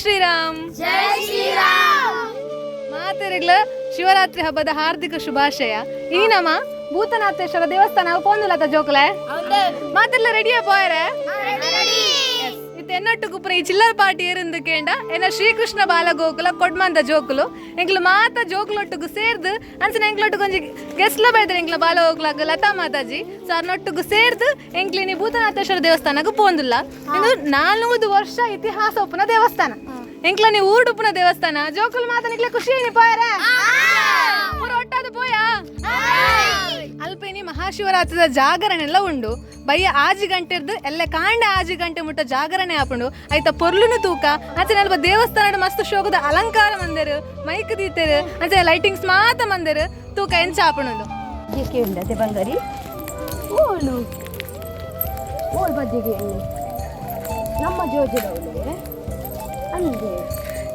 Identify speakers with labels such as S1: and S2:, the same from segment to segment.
S1: ಶ್ರೀರಾಮ್.
S2: ಜೈ ಶ್ರೀರಾಮ್.
S1: ಮಾತೆರೆಗ್ಲ ಶಿವರಾತ್ರಿ ಹಬ್ಬದ ಹಾರ್ದಿಕ ಶುಭಾಶಯ. ಈ ನಮ ಭೂತನಾಥೇಶ್ವರ ದೇವಸ್ಥಾನ ಪೋಂದಿಲ್ಲ ಜೋಕ್ಲೆ. ಮಾತೆಲ್ಲ ರೆಡಿಯಾ ಬಾಯ್ರೆ ಎನ್ನೊಟ್ಟುಗುನ ಈ ಚಿಲ್ಲರ್ ಪಾರ್ಟಿ ಇರ್ ಉಂದು ಕೆಂಡ? ಎನ್ ಬಾಲ ಗೋಕುಲ ಕೊಟ್ಮಂದ ಜೋಕುಲು ಎಂಕ್ಲು ಮಾತ ಜೋಕುಲು ಒಟ್ಟುಗು ಸೇರ್ದು ಅಂಚನೆ ಎಂಕ್ಲು ಒಟ್ಟ್ಗು ಒಂಜಿ ಕೆಸ್ ಲ ಬೇರೆದೆರ್ ಎಂಕ್ಲ ಬಾಲ ಗೋಕುಲ ಲತಾ ಮಾತಾಜಿ. ಸಾರ್ನೊಟ್ಟುಗು ಸೇರ್ದ್ ಎಂಕ್ಲೆನಿ ಭೂತನಾಥೇಶ್ವರ ದೇವಸ್ಥಾನಗ್ ಪೋವೊಂದುಲ್ಲ ಇದು ನಾಲ್ಮೂದು ವರ್ಷ ಇತಿಹಾಸ ಉಪ್ಪುನ ದೇವಸ್ಥಾನ. ಎಂಕ್ಲೆನಿ ಊಡು ಉಪ್ಪುನ ದೇವಸ್ಥಾನ. ಜೋಕುಲು ಮಾತನೆ ಇಂಕ್ಲ ಖುಷಿ ನಿಪಾರೆ ಒಟ್ಟಾದ್ ಪೋಯ? ಅಲ್ಪನಿ ಮಹಾಶಿವರಾತ್ರಿ ದ ಜಾಗರಣೆಲ ಉಂಡು. ಬಯ್ಯ ಆಜಿ ಗಂಟೆದ್ದು ಎಲ್ಲ ಕಾಂಡ ಆಜಿ ಗಂಟೆ ಮುಟ್ಟ ಜಾಗರಣೆ ಆಪುಂಡು. ಐತ ಪೊರ್ಲುನು ತೂಕ ಅಂಚನೆ ಅಲ್ಪ ದೇವಸ್ಥಾನದ ಮಸ್ತ್ ಶೋಕದ ಅಲಂಕಾರ ಮಂದಿರು ಮೈಕ್ ದೀತೆರು ಅಂಚನೆ ಲೈಟಿಂಗ್ಸ್ ಮಾತ ಮಂದಿರು ತೂಕ ಎಂಚ ಆಪುಣದು
S2: ಬಂಗಾರಿ. ಓಳು ಓಲ್ ಬದ್ದಿಗೆ ನಮ್ಮ ಅಂದೆ.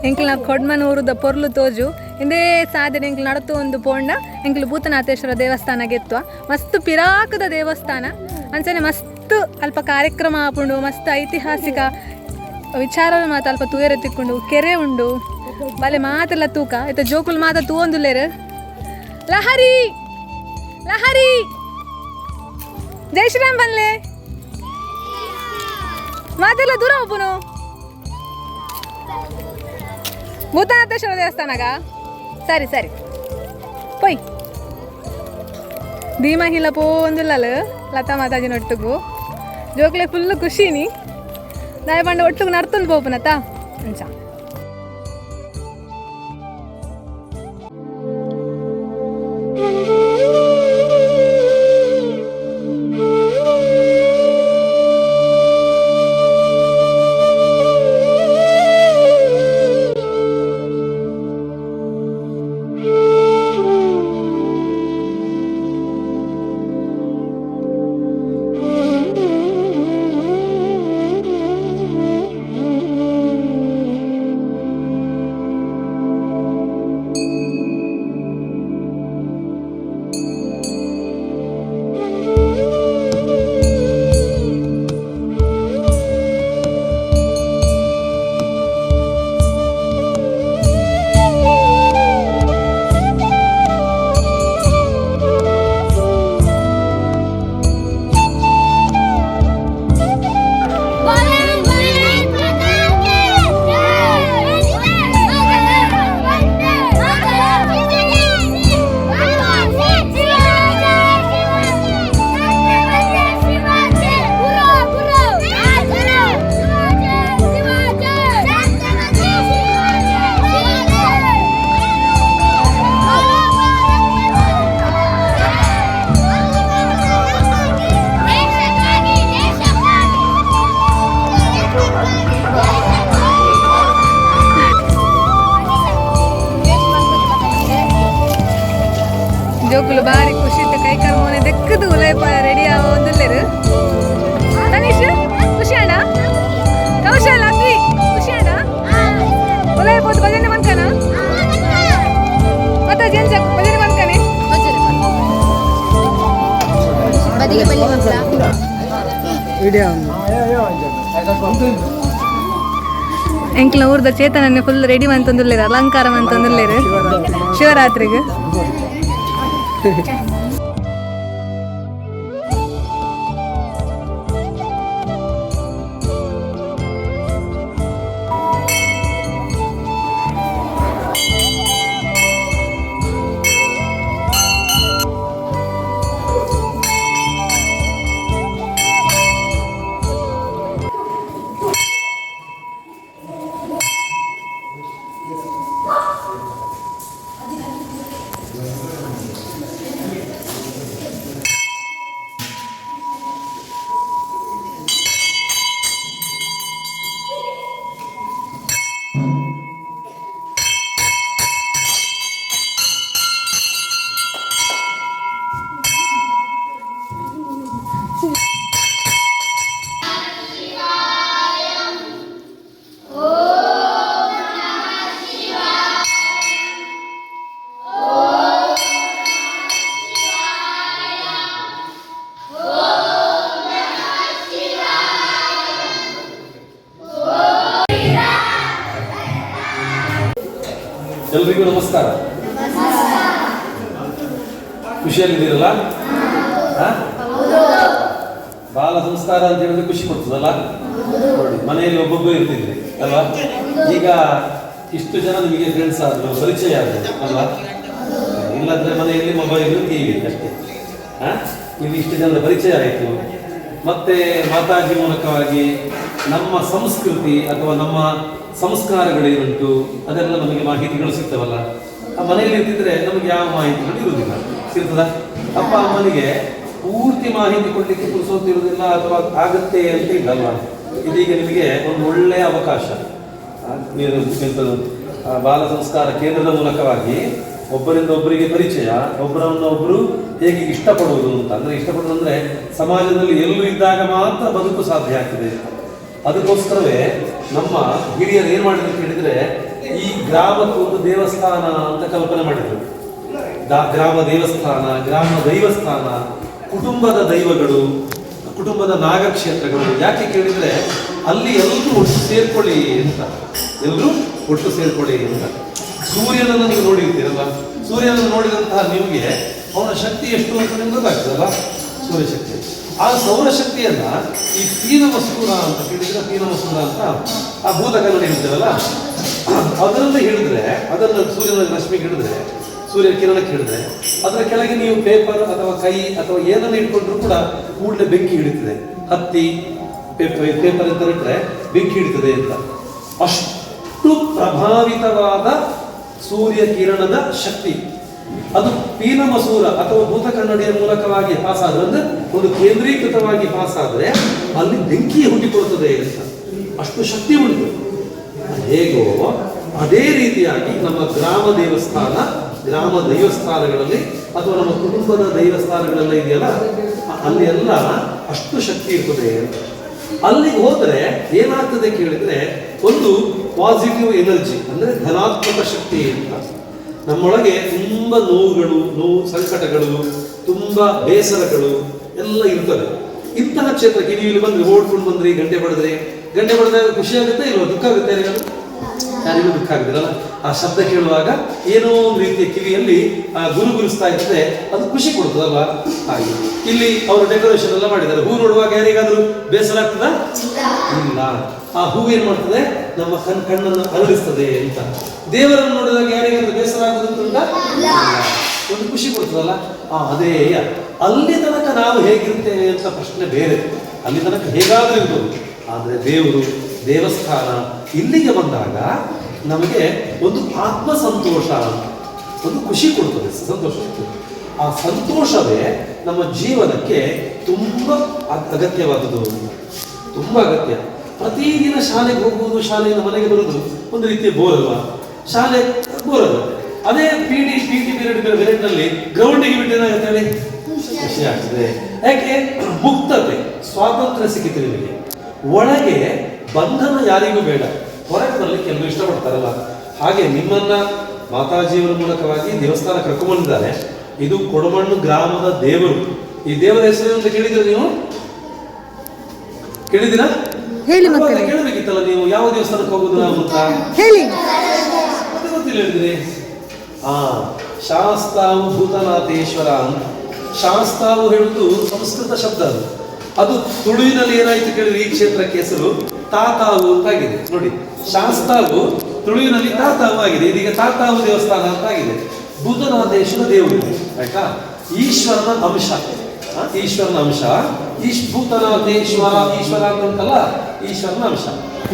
S1: ಎಂಕ್ಲ ಕೊಡ್ಮನ ಊರುದ ಪೊರ್ಲು ತೋಜು ಇಂದೇ ಸಾಧನೆ ಎಂಕ್ಲು ನಡತು ಒಂದು ಪೋಂಡ ಎಂಕ್ಲು ಭೂತನಾಥೇಶ್ವರ ದೇವಸ್ಥಾನ ಗೆತ್ತುವ ಮಸ್ತ್ ಪಿರಾಕದ ದೇವಸ್ಥಾನ. ಅಂಚನೆ ಮಸ್ತ್ ಅಲ್ಪ ಕಾರ್ಯಕ್ರಮ ಆಪುಂಡು ಮಸ್ತ್ ಐತಿಹಾಸಿಕ ವಿಚಾರ ಮಾತ ಅಲ್ಪ ತೂಯರ ತಿಕ್ಕೊಂಡು ಕೆರೆ ಉಂಡು, ಬಲೆ ಮಾತೆಲ್ಲ ತೂಕ. ಆಯ್ತಾ, ಜೋಕುಲ್ ಮಾತ ತೂವೊಂದುಲ್ಲೇರು? ಲಹರಿ! ಲಹರಿ! ಜೈ ಶ್ರೀರಾಮ್ ಬನ್ಲೆ. ಮಾತೆಲ್ಲ ದೂರ ಒಬ್ಬನು ಭೂತನಾಥೇಶ್ವರ ದೇವಸ್ಥಾನಗ? ಸರಿ ಸರಿ. ಪೊಯ್. ಧೀಮಾ ಹಿಲ್ಲ ಪೋಂದುಲ್ಲಲ. ಲತಾ ಮಾತಾಜಿನ ಒಟ್ಟಿಗೂ ಜೋಕ್ಲೆ ಫುಲ್ ಖುಷಿನಿ ನಾಳೆ ಬಂಡ ಒಟ್ಟಿಗೆ ನಡ್ತಂದು ಪೋಪನತ್ತ ಅಂಚ ಭಜನೆ ಬಂದ್ಕನ ಮತ್ತೆ ಜೆಂಚ ಭಜನೆ ಬಂದ್ಕನೆ
S2: ಬದಿಗೆ ಬಲ್ಲಿ ಮಕ್ಕಳ
S1: ಎಂಕ್ಲ ಊರ್ದ ಚೇತನನ್ನ ಫುಲ್ ರೆಡಿ ಮಂತಂದುಲ್ಲೇರು ಅಲಂಕಾರ ಮಂತಂದುಲ್ಲೇರು ಶಿವರಾತ್ರಿಗೆ.
S3: ಎಲ್ರಿಗೂ ನಮಸ್ಕಾರ. ಖುಷಿಯಲ್ಲಿದ್ದೀರಲ್ಲ? ಬಾಲ ಸಂಸ್ಕಾರ ಅಂತ ಹೇಳಿದ್ರೆ ಖುಷಿ ಕೊಡ್ತದಲ್ಲ? ನೋಡಿ, ಮನೆಯಲ್ಲಿ ಒಬ್ಬೊಬ್ಬರು ಇರ್ತಿದ್ರಿ, ಅಲ್ವಾ? ಈಗ ಇಷ್ಟು ಜನ ನಿಮಗೆ ಫ್ರೆಂಡ್ಸ್ ಆದ್ರು, ಪರಿಚಯ ಆದ್ರು, ಅಲ್ವಾ? ಇಲ್ಲಾಂದ್ರೆ ಮನೆಯಲ್ಲಿ ಮೊಬೈಲ್ ಟಿವಿ ಅಷ್ಟೇ? ಇಲ್ಲಿ ಇಷ್ಟು ಜನರ ಪರಿಚಯ ಆಯಿತು. ಮತ್ತೆ ಮಾತಾಜಿ ಮೂಲಕವಾಗಿ ನಮ್ಮ ಸಂಸ್ಕೃತಿ ಅಥವಾ ನಮ್ಮ ಸಂಸ್ಕಾರಗಳೇನುಂಟು, ಅದೆಲ್ಲ ನಮಗೆ ಮಾಹಿತಿಗಳು ಸಿಗ್ತವಲ್ಲ. ಆ ಮನೆಯಲ್ಲಿ ಇರ್ತಿದ್ರೆ ನಮಗೆ ಯಾವ ಮಾಹಿತಿಗಳು ಇರುವುದಿಲ್ಲ. ಸಿಗ್ತದ? ಅಪ್ಪ ಅಮ್ಮನಿಗೆ ಪೂರ್ತಿ ಮಾಹಿತಿ ಕೊಡ್ಲಿಕ್ಕೆ ಪುರುಸೋತಿರುವುದಿಲ್ಲ ಅಥವಾ ಆಗತ್ತೆ ಅಂತ ಇಲ್ಲ ಇದೀಗ ನಿಮಗೆ ಒಂದು ಒಳ್ಳೆಯ ಅವಕಾಶ. ಬಾಲ ಸಂಸ್ಕಾರ ಕೇಂದ್ರದ ಮೂಲಕವಾಗಿ ಒಬ್ಬರಿಂದ ಒಬ್ಬರಿಗೆ ಪರಿಚಯ, ಒಬ್ಬರನ್ನ ಒಬ್ಬರು ಹೇಗೆ ಇಷ್ಟಪಡುವುದು ಅಂತ. ಅಂದ್ರೆ ಇಷ್ಟಪಡುವುದು ಅಂದ್ರೆ ಸಮಾಜದಲ್ಲಿ ಎಲ್ಲೂ ಇದ್ದಾಗ ಮಾತ್ರ ಬದುಕು ಸಾಧ್ಯ ಆಗ್ತದೆ. ಅದಕ್ಕೋಸ್ಕರವೇ ನಮ್ಮ ಹಿರಿಯರು ಏನು ಮಾಡಿದ್ರು ಅಂತ ಹೇಳಿದ್ರೆ ಈ ಗ್ರಾಮಕ್ಕೆ ಒಂದು ದೇವಸ್ಥಾನ ಅಂತ ಕಲ್ಪನೆ ಮಾಡಿದ್ರು. ಗ್ರಾಮ ದೇವಸ್ಥಾನ, ಗ್ರಾಮ ದೈವಸ್ಥಾನ, ಕುಟುಂಬದ ದೈವಗಳು, ಕುಟುಂಬದ ನಾಗಕ್ಷೇತ್ರಗಳು, ಯಾಕೆ ಕೇಳಿದ್ರೆ ಅಲ್ಲಿ ಎಲ್ಲರೂ ಒಟ್ಟು ಸೇರ್ಕೊಳ್ಳಿ ಅಂತ. ಎಲ್ಲರೂ ಒಟ್ಟು ಸೇರ್ಕೊಳ್ಳಿ ಅಂತ. ಸೂರ್ಯನನ್ನು ನೀವು ನೋಡಿರ್ತೀರಲ್ಲ ಸೂರ್ಯನನ್ನು ನೋಡಿದಂತಹ ನಿಮಗೆ ಅವನ ಶಕ್ತಿ ಎಷ್ಟು ಅಂತ ನಿಮ್ಗೆ ಗೊತ್ತಾಗ್ತದಲ್ಲ ಸೂರ್ಯಶಕ್ತಿ. ಆ ಸೌರಶಕ್ತಿಯನ್ನ ಈ ಪೀನ ಮಸೂರ ಅಂತ ಕೇಳಿದ್ರೆ ಪೀನ ಮಸೂರ ಅಂತ ಆ ಭೂತ ಕನ್ನಡ ಹೇಳ್ತೇವಲ್ಲ ಅದರಲ್ಲಿ ಹಿಡಿದ್ರೆ ಅದನ್ನು ಸೂರ್ಯನ ರಶ್ಮಿಗೆ ಹಿಡಿದ್ರೆ, ಸೂರ್ಯ ಕಿರಣಕ್ಕೆ ಹಿಡಿದ್ರೆ, ಅದರ ಕೆಳಗೆ ನೀವು ಪೇಪರ್ ಅಥವಾ ಕೈ ಅಥವಾ ಏನನ್ನ ಇಟ್ಕೊಂಡ್ರು ಕೂಡ ಕೂಡಲೇ ಬೆಂಕಿ ಹಿಡಿತದೆ. ಹತ್ತಿ ಪೇಪರ್ ಅಂತ ಇಟ್ಟರೆ ಬೆಂಕಿ ಹಿಡಿತದೆ ಅಂತ. ಅಷ್ಟು ಪ್ರಭಾವಿತವಾದ ಸೂರ್ಯ ಕಿರಣದ ಶಕ್ತಿ. ಅದು ಪೀನ ಮಸೂರ ಅಥವಾ ಭೂತ ಕನ್ನಡಿಯ ಮೂಲಕವಾಗಿ ಪಾಸ್ ಆದ್ರೆ ಅಂದ್ರೆ ಒಂದು ಕೇಂದ್ರೀಕೃತವಾಗಿ ಪಾಸ್ ಆದ್ರೆ ಅಲ್ಲಿ ಬೆಂಕಿ ಹುಟ್ಟಿಕೊಳ್ಳುತ್ತದೆ ಅಂತ. ಅಷ್ಟು ಶಕ್ತಿ ಉಂಟು. ಹೇಗೋ ಅದೇ ರೀತಿಯಾಗಿ ನಮ್ಮ ಗ್ರಾಮ ದೇವಸ್ಥಾನ, ಗ್ರಾಮ ದೈವಸ್ಥಾನಗಳಲ್ಲಿ ಅಥವಾ ನಮ್ಮ ಕುಟುಂಬದ ದೈವಸ್ಥಾನಗಳೆಲ್ಲ ಇದೆಯಲ್ಲ ಅಲ್ಲಿ ಎಲ್ಲ ಅಷ್ಟು ಶಕ್ತಿ ಇರ್ತದೆ ಅಂತ. ಅಲ್ಲಿಗೆ ಹೋದ್ರೆ ಏನಾಗ್ತದೆ ಕೇಳಿದ್ರೆ ಒಂದು ಪಾಸಿಟಿವ್ ಎನರ್ಜಿ ಅಂದ್ರೆ ಧನಾತ್ಮಕ ಶಕ್ತಿ ಅಂತ. ನಮ್ಮೊಳಗೆ ತುಂಬ ನೋವುಗಳು, ನೋವು ಸಂಕಟಗಳು, ತುಂಬ ಬೇಸರಗಳು ಎಲ್ಲ ಇರ್ತವೆ ಇಂತಹ ಕ್ಷೇತ್ರಕ್ಕೆ ನೀವು ಇಲ್ಲಿ ಬಂದ್ರೆ ಓಡ್ಕೊಂಡು ಬಂದ್ರಿ ಗಂಟೆ ಬಡಿದ್ರಿ, ಗಂಟೆ ಬಡಿದಾಗ ಖುಷಿ ಆಗುತ್ತೆ ಇಲ್ವಾ? ದುಃಖ ಆಗುತ್ತೆ? ಯಾರಿಗೂ ದುಃಖ ಆಗುದಿಲ್ಲ ಆ ಶಬ್ದ ಕೇಳುವಾಗ ಏನೋ ಒಂದು ರೀತಿಯ ಕಿವಿಯಲ್ಲಿ ಆ ಗುರು ಗುರುಸ್ತಾ ಇರ್ತದೆ ಅದು ಖುಷಿ ಕೊಡ್ತದಲ್ವಾ ಹಾಗೆ. ಇಲ್ಲಿ ಅವರು ಡೆಕೋರೇಷನ್ ಎಲ್ಲ ಮಾಡಿದ್ದಾರೆ. ಹೂ ನೋಡುವಾಗ ಯಾರಿಗಾದ್ರೂ ಬೇಸರ ಆಗ್ತದ? ಇಲ್ಲ. ಆ ಹೂವು ಏನು ಮಾಡ್ತದೆ? ನಮ್ಮ ಕಣ್ ಕಣ್ಣನ್ನು ಅರಳಿಸ್ತದೆ ಅಂತ. ದೇವರನ್ನು ನೋಡಿದಾಗ ಯಾರಿಗಾದ್ರೂ ಬೇಸರ ಆಗುದಂತ ಒಂದು ಖುಷಿ ಕೊಡ್ತದಲ್ಲ? ಆ ಅದೇ ಅಲ್ಲಿ ತನಕ ನಾವು ಹೇಗಿರ್ತೇವೆ ಅಂತ ಪ್ರಶ್ನೆ ಬೇರೆ. ಅಲ್ಲಿ ತನಕ ಹೇಗಾದ್ರೂ ಇರ್ಬೋದು. ಆದರೆ ದೇವರು ದೇವಸ್ಥಾನ ಇಲ್ಲಿಗೆ ಬಂದಾಗ ನಮಗೆ ಒಂದು ಆತ್ಮ ಸಂತೋಷ ಒಂದು ಖುಷಿ ಕೊಡ್ತದೆ ಸಂತೋಷ ಕೊಡ್ತದೆ. ಆ ಸಂತೋಷವೇ ನಮ್ಮ ಜೀವನಕ್ಕೆ ತುಂಬ ಅಗ್- ಅಗತ್ಯವಾದುದು ತುಂಬಾ ಅಗತ್ಯ. ಪ್ರತಿದಿನ ಶಾಲೆಗೆ ಹೋಗುವುದು, ಶಾಲೆಯಿಂದ ಮನೆಗೆ ಬರುವುದು ಒಂದು ರೀತಿಯ ಬೋರ್ ಅಲ್ವಾ ಶಾಲೆ ಬೋರ್ ಅಲ್ಲ ಅದೇ P D P T period ಪೀರಿಯಡ್ನಲ್ಲಿ ಗ್ರೌಂಡಿಗೆ ಬಿಟ್ಟೇನಾಗುತ್ತೆ ಹೇಳಿ? ಖುಷಿ ಆಗ್ತದೆ. ಯಾಕೆ? ಮುಕ್ತತೆ, ಸ್ವಾತಂತ್ರ್ಯ ಸಿಕ್ಕಿತು ನಿಮಗೆ. ಒಳಗೆ ಬಂಧನ ಯಾರಿಗೂ ಬೇಡ. ಹೊರಗೆ ಬರಲಿಕ್ಕೆ ಕೆಲವರು ಇಷ್ಟಪಡ್ತಾರಲ್ಲ. ಹಾಗೆ ನಿಮ್ಮನ್ನ ಮಾತಾಜಿಯವರ ಮೂಲಕವಾಗಿ ದೇವಸ್ಥಾನ ಕರ್ಕೊಂಡ್ಬಂದಿದ್ದಾರೆ. ಇದು ಕೊಡಮಣ್ಣು ಗ್ರಾಮದ ದೇವರು. ಈ ದೇವರ ಹೆಸರು ಅಂತ ಕೇಳಿದ್ರೆ ನೀವು? ಕೇಳಿದಿರಾ
S1: ಹೇಳಿ ಮಕ್ಕಳೇ.
S3: ಕೇಳಬೇಕಿತ್ತಲ್ಲ ನೀವು? ಯಾವ ದೇವಸ್ಥಾನಕ್ಕೆ ಹೋಗುದು ನಾವು
S1: ಹೇಳಿ.
S3: ಮತ್ತೆ ಗೊತ್ತಿಲ್ಲ ಹೇಳಿದ್ರಿ? ಆ ಶಾಸ್ತಾವು ಭೂತನಾಥೇಶ್ವರ. ಶಾಸ್ತಾವು ಹೇಳುವುದು ಸಂಸ್ಕೃತ ಶಬ್ದ ಅದು. ಅದು ತುಳುವಿನಲ್ಲಿ ಏನಾಯ್ತು ಕೇಳಿದ್ರೆ ಈ ಕ್ಷೇತ್ರಕ್ಕೆ ಹೆಸರು ತಾತಾವು ಅಂತ ಆಗಿದೆ ನೋಡಿ ಶಾಸ್ತಾವು ತುಳುವಿನಲ್ಲಿ ತಾತಾವು ಆಗಿದೆ. ಇದೀಗ ತಾತಾವು ದೇವಸ್ಥಾನ ಅಂತ ಆಗಿದೆ ಭೂತನಾಥೇಶ್ವರ ದೇವರು ಆಯ್ತಾ? ಈಶ್ವರನ ಅಂಶ. ಈಶ್ವರನ ಅಂಶ ಈಶ್ ಭೂತನಾಥೇಶ್ವರ ಈಶ್ವರ ಈಶ್ವರ ಅಂತಂತಲ್ಲ ಈಶ್ವರನ ಅಂಶ.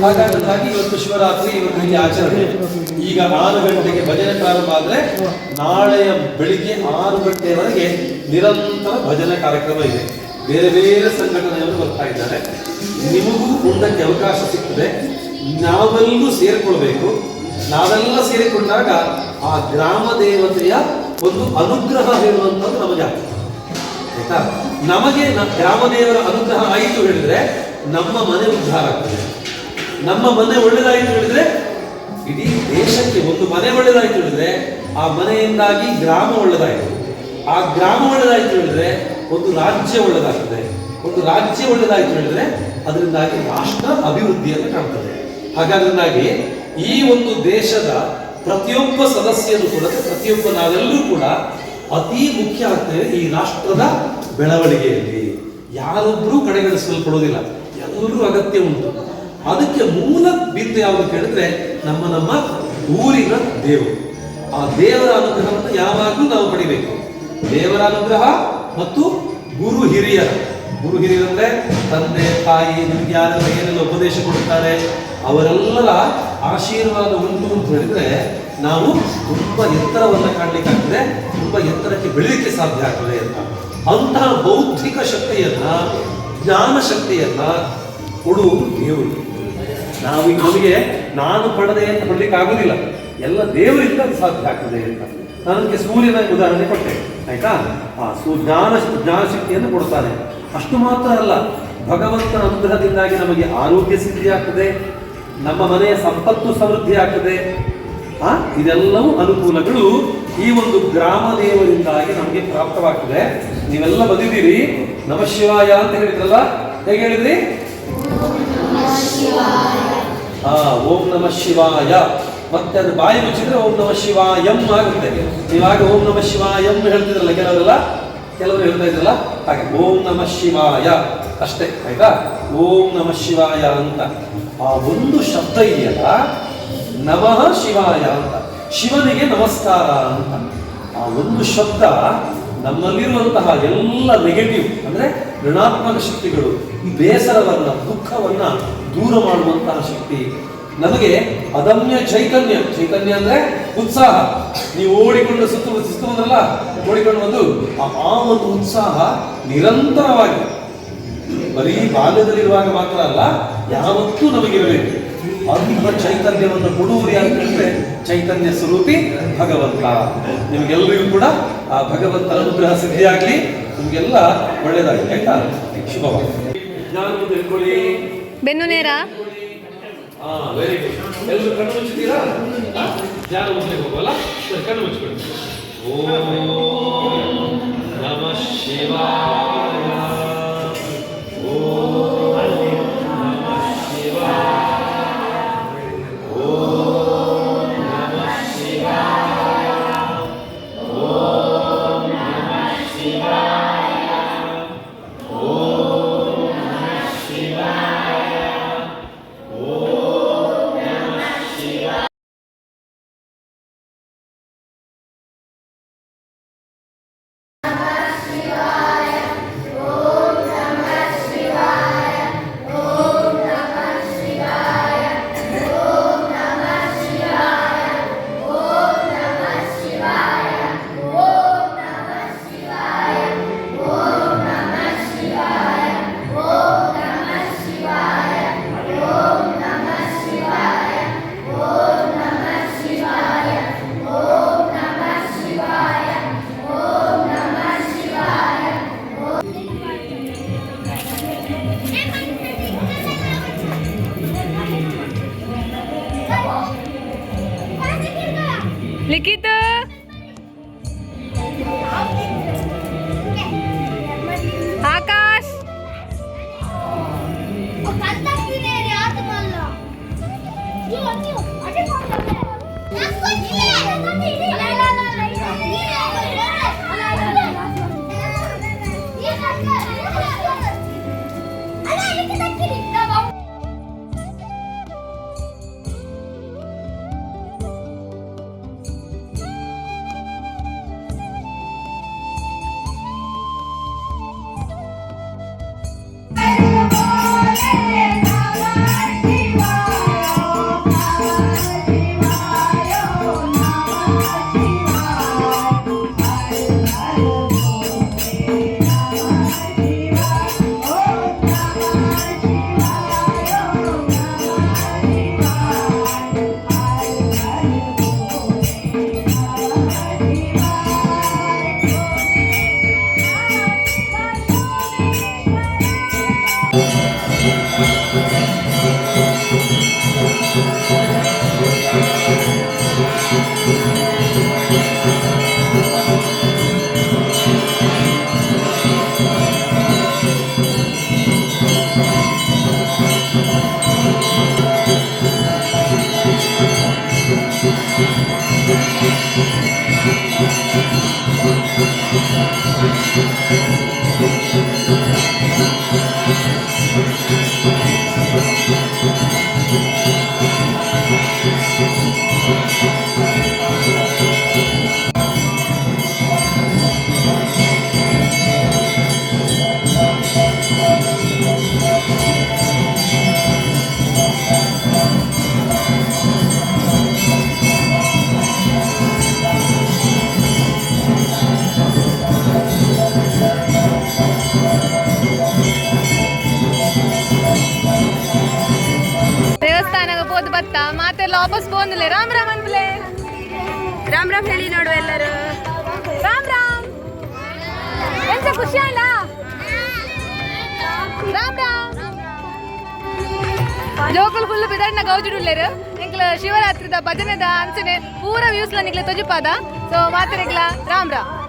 S3: ಹಾಗಾಗಿ ಇವತ್ತು ಶಿವರಾತ್ರಿ ಇವತ್ತು ಇಲ್ಲಿ ಆಚರಣೆ. ಈಗ ಆರು ಗಂಟೆಗೆ ಭಜನೆ ಪ್ರಾರಂಭ ಆದ್ರೆ ನಾಳೆಯ ಬೆಳಿಗ್ಗೆ ಆರು ಗಂಟೆಯವರೆಗೆ ನಿರಂತರ ಭಜನೆ ಕಾರ್ಯಕ್ರಮ ಇದೆ. ಬೇರೆ ಬೇರೆ ಸಂಘಟನೆಯವರು ಬರ್ತಾ ಇದ್ದಾರೆ. ನಿಮಗೂ ಮುಂದಕ್ಕೆ ಅವಕಾಶ ಸಿಗ್ತದೆ. ನಾವೆಲ್ಲೂ ಸೇರಿಕೊಳ್ಬೇಕು. ನಾವೆಲ್ಲ ಸೇರಿಕೊಂಡಾಗ ಆ ಗ್ರಾಮ ದೇವತೆಯ ಒಂದು ಅನುಗ್ರಹ ಹೇಳುವಂಥದ್ದು ನಮಗೆ ಆಗ್ತದೆ. ಆಯ್ತಾ? ನಮಗೆ ಗ್ರಾಮದೇವರ ಅನುಗ್ರಹ ಆಯಿತು ಹೇಳಿದ್ರೆ ನಮ್ಮ ಮನೆ ಉದ್ಧಾರ ಆಗ್ತದೆ. ನಮ್ಮ ಮನೆ ಒಳ್ಳೆದಾಯಿತು ಹೇಳಿದ್ರೆ ಇಡೀ ದೇಶಕ್ಕೆ ಒಂದು ಮನೆ ಒಳ್ಳೆದಾಯಿತು ಹೇಳಿದ್ರೆ ಆ ಮನೆಯಿಂದಾಗಿ ಗ್ರಾಮ ಒಳ್ಳೆದಾಯಿತು. ಆ ಗ್ರಾಮ ಒಳ್ಳೆದಾಯಿತು ಹೇಳಿದ್ರೆ ಒಂದು ರಾಜ್ಯ ಒಳ್ಳೆದಾಗ್ತದೆ. ಒಂದು ರಾಜ್ಯ ಒಳ್ಳೆದಾಯಿತು ಹೇಳಿದ್ರೆ ಅದರಿಂದಾಗಿ ರಾಷ್ಟ್ರ ಅಭಿವೃದ್ಧಿಯನ್ನು ಕಾಣ್ತದೆ. ಹಾಗಾದ್ರಿಂದಾಗಿ ಈ ಒಂದು ದೇಶದ ಪ್ರತಿಯೊಬ್ಬ ಸದಸ್ಯರು ಕೂಡ, ಪ್ರತಿಯೊಬ್ಬ ನಾವೆಲ್ಲರೂ ಕೂಡ ಅತಿ ಮುಖ್ಯ ಆಗ್ತೇವೆ ಈ ರಾಷ್ಟ್ರದ ಬೆಳವಣಿಗೆಯಲ್ಲಿ. ಯಾರೊಬ್ಬರೂ ಕಡೆಗಣಿಸಲ್ಪಡೋದಿಲ್ಲ ಎಲ್ಲರೂ ಅಗತ್ಯ ಉಂಟು. ಅದಕ್ಕೆ ಮೂಲ ಬಿಂದು ಯಾವುದು ಕೇಳಿದ್ರೆ ನಮ್ಮ ನಮ್ಮ ಊರಿನ ದೇವರು. ಆ ದೇವರ ಅನುಗ್ರಹವನ್ನು ಯಾವಾಗಲೂ ನಾವು ಪಡಿಬೇಕು. ದೇವರ ಅನುಗ್ರಹ ಮತ್ತು ಗುರು ಹಿರಿಯರ. ಗುರು ಹಿರಿಯರಂದ್ರೆ ತಂದೆ, ತಾಯಿ ನಿಮ್ಗೆ ಯಾರೆಲ್ಲ ಏನೆಲ್ಲ ಉಪದೇಶ ಕೊಡುತ್ತಾರೆ, ಅವರೆಲ್ಲರ ಆಶೀರ್ವಾದ ಉಂಟು ಅಂತ ಹೇಳಿದ್ರೆ ನಾವು ತುಂಬ ಎತ್ತರವನ್ನು ಕಾಣಲಿಕ್ಕಾಗ್ತದೆ ತುಂಬ ಎತ್ತರಕ್ಕೆ ಬೆಳೀಲಿಕ್ಕೆ ಸಾಧ್ಯ ಆಗ್ತದೆ ಅಂತ. ಅಂತಹ ಬೌದ್ಧಿಕ ಶಕ್ತಿಯನ್ನ, ಜ್ಞಾನ ಶಕ್ತಿಯನ್ನ ಕೊಡು ದೇವರು. ನಾವು ನಮಗೆ ನಾನು ಪಡೆದೆ ಅಂತ ಕೊಡ್ಲಿಕ್ಕೆ ಆಗುದಿಲ್ಲ. ಎಲ್ಲ ದೇವರಿಂದ ಸಾಧ್ಯ ಆಗ್ತದೆ ಅಂತ. ನನಗೆ ಸೂರ್ಯನ ಉದಾಹರಣೆ ಕೊಟ್ಟೆ, ಆಯ್ತಾ? ಆ, ಸೂ, ಜ್ಞಾನ ಜ್ಞಾನ ಶಕ್ತಿಯನ್ನು ಕೊಡ್ತಾನೆ ಅಷ್ಟು ಮಾತ್ರ ಅಲ್ಲ, ಭಗವಂತನ ಅನುಗ್ರಹದಿಂದಾಗಿ ನಮಗೆ ಆರೋಗ್ಯ ಸಿದ್ಧಿ ಆಗ್ತದೆ ನಮ್ಮ ಮನೆಯ ಸಂಪತ್ತು ಸಮೃದ್ಧಿ ಆಗ್ತದೆ ಆ? ಇದೆಲ್ಲವೂ ಅನುಕೂಲಗಳು ಈ ಒಂದು ಗ್ರಾಮ ದೇವರಿಂದಾಗಿ ನಮಗೆ ಪ್ರಾಪ್ತವಾಗ್ತದೆ. ನೀವೆಲ್ಲ ಬಂದಿದ್ದೀರಿ. ನಮ ಶಿವಾಯ ಅಂತ ಹೇಳಿದ್ರಲ್ಲ? ಹೇಗೆ ಹೇಳಿದ್ರಿ? ಹಾ ಓಂ ನಮ ಶಿವಾಯ. ಮತ್ತೆ ಅದು ಬಾಯಿ ಮುಚ್ಚಿದ್ರೆ ಓಂ ನಮ ಶಿವಾಯಂ ಆಗುತ್ತೆ. ನೀವಾಗ ಓಂ ನಮ ಶಿವಾಯಂ ಹೇಳ್ತಿದ್ರಲ್ಲ ಕೆಲವರೆಲ್ಲ? ಕೆಲವರು ಹೇಳ್ತಾ ಇದ್ರಲ್ಲ? ಹಾಗೆ, ಓಂ ನಮ ಶಿವಾಯ. ಅಷ್ಟೇ, ಆಯ್ತಾ? ಓಂ ನಮ ಶಿವಾಯ ಅಂತ. ಆ ಒಂದು ಶಬ್ದ ಇದೆಯಲ್ಲ ನಮಃ ಶಿವಾಯ ಅಂತ. ಶಿವನಿಗೆ ನಮಸ್ಕಾರ ಅಂತ. ಆ ಒಂದು ಶಬ್ದ ನಮ್ಮಲ್ಲಿರುವಂತಹ ಎಲ್ಲ ನೆಗೆಟಿವ್ ಅಂದ್ರೆ ಋಣಾತ್ಮಕ ಶಕ್ತಿಗಳು, ಈ ಬೇಸರವನ್ನ, ದುಃಖವನ್ನ ದೂರ ಮಾಡುವಂತಹ ಶಕ್ತಿ. ನಮಗೆ ಅದಮ್ಯ ಚೈತನ್ಯ ಚೈತನ್ಯ ಅಂದ್ರೆ ಉತ್ಸಾಹ. ನೀವು ಓಡಿಕೊಂಡು ಸುತ್ತ ಸುತ್ತ ಓಡಿಕೊಂಡು ಬಂದು ಆ ಒಂದು ಉತ್ಸಾಹ ನಿರಂತರವಾಗಿ ಬರೀ ಬಾಲ್ಯದಲ್ಲಿರುವಾಗ ಮಾತ್ರ ಅಲ್ಲ, ಯಾವತ್ತೂ ನಮಗಿರಬೇಕು. ಅಂತಹ ಚೈತನ್ಯವನ್ನು ಕೊಡುವುದು ಅಂತಂದ್ರೆ ಚೈತನ್ಯ ಸ್ವರೂಪಿ ಭಗವಂತ. ನಿಮಗೆಲ್ಲರಿಗೂ ಕೂಡ ಆ ಭಗವಂತನ ಅನುಗ್ರಹ ಸಿದ್ಧಿಯಾಗಲಿ ನಿಮಗೆಲ್ಲ ಒಳ್ಳೆಯದಾಗಲಿ ಆಯ್ತಾ? ಶುಭವಾಗಿ ಜ್ಞಾನವನ್ನು ತಿಳ್ಕೊಳ್ಳಿ.
S1: ಬೆನ್ನು ನೇರ.
S3: ಹಾ ವೆರಿ ಗುಡ್ ಎಲ್ಲರೂ ಕಣ್ಣು ಮುಚ್ಚಿದ್ದೀರಾ? ಧ್ಯಾನ ಮುಚ್ಚಲಿಕ್ಕೆ ಹೋಗಲ್ಲ ಸರಿ ಕಣ್ಣು ಮುಚ್ಚಿಕೊಳ್ಳಿ ಓಂ ನಮಃ ಶಿವಾಯ.
S1: ತೋಜುಲೆ ರಾಮ್ ರಾಮ್ ಅನ್ಬುಲೆ
S2: ರಾಮ್ ರಾಮ್ ಹೇಳಿ ನೋಡುವ ಎಲ್ಲರೂ.
S1: ರಾಮ್ ರಾಮ್. ಎಂತ ಖುಷಿ ಅಲ್ಲ? ರಾಮ್ ರಾಮ್. ಜೋಕುಲ್ ಫುಲ್ ಬಿದಣ್ಣ ಗೌಜಿಡುಲ್ಲೇರು ಎಂಕ್ಲ ಶಿವರಾತ್ರಿದ ಭಜನೆದ ಅಂಚನೆ ಪೂರ ವ್ಯೂಸ್ಲ ನಿಕ್ಲೆ ತೊಜಿಪಾದ. ಸೊ ಮಾತ್ರ ರಾಮ್ ರಾಮ್.